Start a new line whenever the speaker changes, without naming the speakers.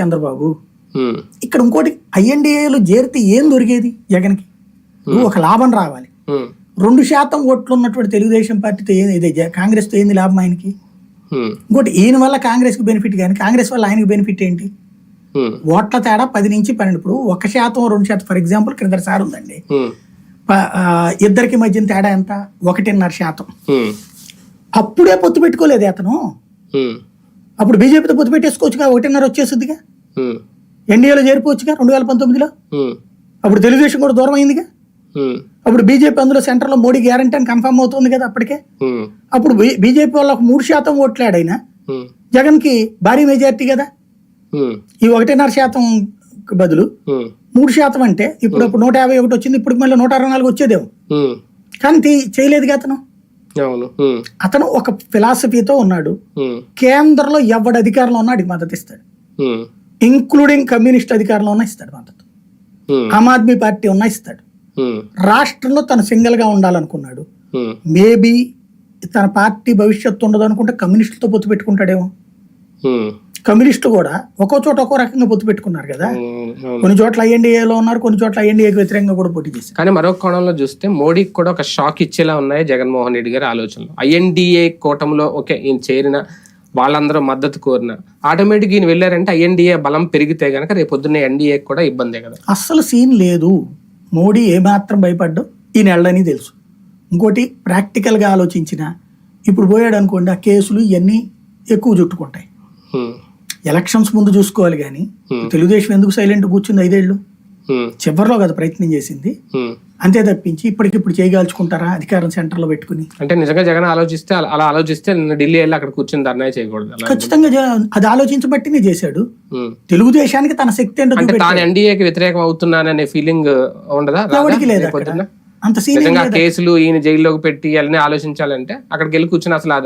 చంద్రబాబు. ఇక్కడ ఇంకోటి ఐఎన్డిఏలో చేరితే ఏం దొరికేది జగన్కి? నువ్వు ఒక లాభం రావాలి. రెండు శాతం ఓట్లు ఉన్నటువంటి తెలుగుదేశం పార్టీతో ఏది కాంగ్రెస్తో ఏంది లాభం ఆయనకి? ఇంకోటి ఈయన వల్ల కాంగ్రెస్కి బెనిఫిట్ కానీ కాంగ్రెస్ వల్ల ఆయనకి బెనిఫిట్ ఏంటి? ఓట్ల తేడా పది నుంచి పన్నెండు. ఇప్పుడు ఒక శాతం రెండు శాతం ఫర్ ఎగ్జాంపుల్ క్రింద సార్ ఉందండి. ఇద్దరికి మధ్యన తేడా ఎంత? ఒకటిన్నర శాతం. అప్పుడే పొత్తు పెట్టుకోలేదు అతను. అప్పుడు బీజేపీతో పొత్తు పెట్టేసుకోవచ్చుగా ఒకటిన్నర వచ్చేస్తుందిగా
ఉమ్,
ఎన్డీఏలో చేరిపోవచ్చుగా రెండు వేల పంతొమ్మిదిలో? అప్పుడు తెలుగుదేశం కూడా దూరం అయిందిగా? అప్పుడు బీజేపీ అందులో సెంటర్లో మోడీ గ్యారంటీ అని కన్ఫర్మ్ అవుతుంది కదా అప్పటికే? అప్పుడు బీజేపీ వాళ్ళ ఒక మూడు శాతం ఓట్లాడైనా?
ఉమ్,
జగన్కి భారీ మెజార్టీ కదా? ఈ ఒకటిన్నర శాతం బదులు మూడు శాతం అంటే ఇప్పుడు నూట యాభై ఒకటి వచ్చింది ఇప్పుడు మళ్ళీ నూట అరవై నాలుగు వచ్చేదేమో? కానీ తీ- చేయలేదుగా అతను? అతను ఒక ఫిలాసఫీతో ఉన్నాడు. కేంద్రంలో ఎవడు అధికారంలో ఉన్నా అడిగి మద్దతు ఇస్తాడు. ఇంక్లూడింగ్ కమ్యూనిస్ట్ అధికారంలో ఉన్న ఇస్తాడు మద్దతు. ఆమ్ ఆద్మీ పార్టీ ఉన్నా ఇస్తాడు. రాష్ట్రంలో తను సింగిల్గా ఉండాలనుకున్నాడు. మేబీ తన పార్టీ భవిష్యత్తు ఉండదు అనుకుంటే కమ్యూనిస్టులతో పొత్తు పెట్టుకుంటాడేమో. కమ్యూనిస్టులు కూడా ఒక్కో చోట ఒక్కో రకంగా పొత్తు పెట్టుకున్నారు కదా. కొన్ని చోట్ల ఐఎన్డీఏలో ఉన్నారు కొన్ని చోట్ల ఐఎన్డీఏకి వ్యతిరేకంగా కూడా పోటీ చేశారు.
కానీ మరొక కోణంలో చూస్తే మోడీకి కూడా ఒక షాక్ ఇచ్చేలా ఉన్నాయి జగన్మోహన్ రెడ్డి గారి ఆలోచనలు. ఐఎన్డిఏ కూటమిలో ఓకే ఈయన చేరిన వాళ్ళందరూ మద్దతు కోరిన ఆటోమేటిక్ ఈయన వెళ్ళారంటే ఐఎన్డిఏ బలం పెరిగితే గనక రేపు పొద్దున్న ఎన్డీఏ కూడా ఇబ్బందే కదా.
అస్సలు సీన్ లేదు. మోడీ ఏమాత్రం భయపడ్డు ఈ నెలని తెలుసు. ఇంకోటి ప్రాక్టికల్గా ఆలోచించిన ఇప్పుడు పోయాడు అనుకోండి ఆ కేసులు ఇవన్నీ ఎక్కువ చుట్టుకుంటాయి. ఎలక్షన్స్ ముందు చూసుకోవాలి కానీ. తెలుగుదేశం ఎందుకు సైలెంట్ కూర్చుంది ఐదేళ్ళు
హ్మ్,
చివరిలో కదా ప్రయత్నం చేసింది. అంతే తప్పించి ఇప్పటికిప్పుడు చేయగాల్చుకుంటారా అధికారం సెంటర్లో పెట్టుకుని
అంటే నిజంగా జగన్ ఆలోచిస్తే అలా- ఆలోచిస్తే ఢిల్లీ వెళ్ళి అక్కడ కూర్చొని ధర్నా చేయకూడదు
ఖచ్చితంగా అది ఆలోచించబట్టినే చేశాడు. తెలుగుదేశానికి తన శక్తి
అంటే. తాను ఎన్డీఏకి వ్యతిరేకం అవుతున్నాననే ఫీలింగ్ ఉండదా?
ఎవరికి లేదు? అంత సీన్
నిజంగా కేసులు ఈయన జైల్లోకి పెట్టి అలానే ఆలోచించాలంటే అక్కడికి వెళ్ళి కూర్చొని అసలు